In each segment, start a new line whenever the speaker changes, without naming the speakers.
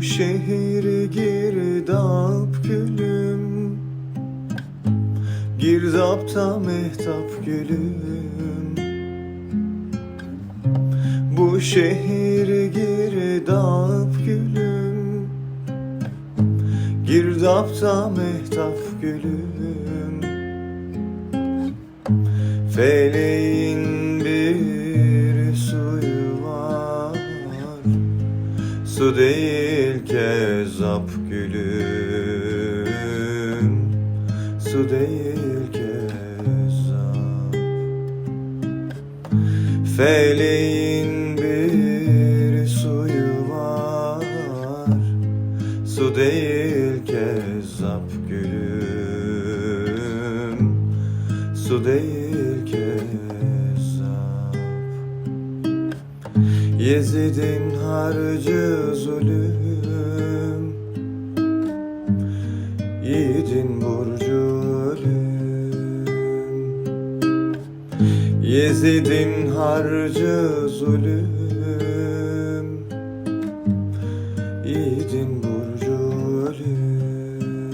Bu şehir girdap gülüm. Girdapta mehtap gülüm. Bu şehir girdap gülüm. Girdapta mehtap gülüm. Feleğin Su değil kezap gülüm. Su değil kezap. Feleğin bir suyu var. Su değil kezap gülüm. Su değil kezap Yezid'in harcı zulüm. Yiğidin borcu ölüm. Yezid'in harcı zulüm. Yiğidin borcu ölüm.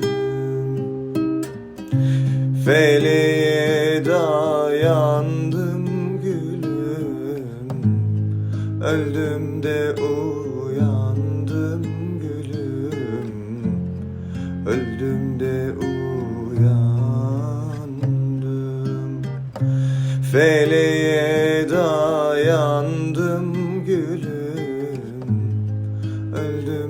Feleğe dayandım Öldüm de uyandım gülüm. Öldüm de uyandım. Feleğe dayandım gülüm. Öldüm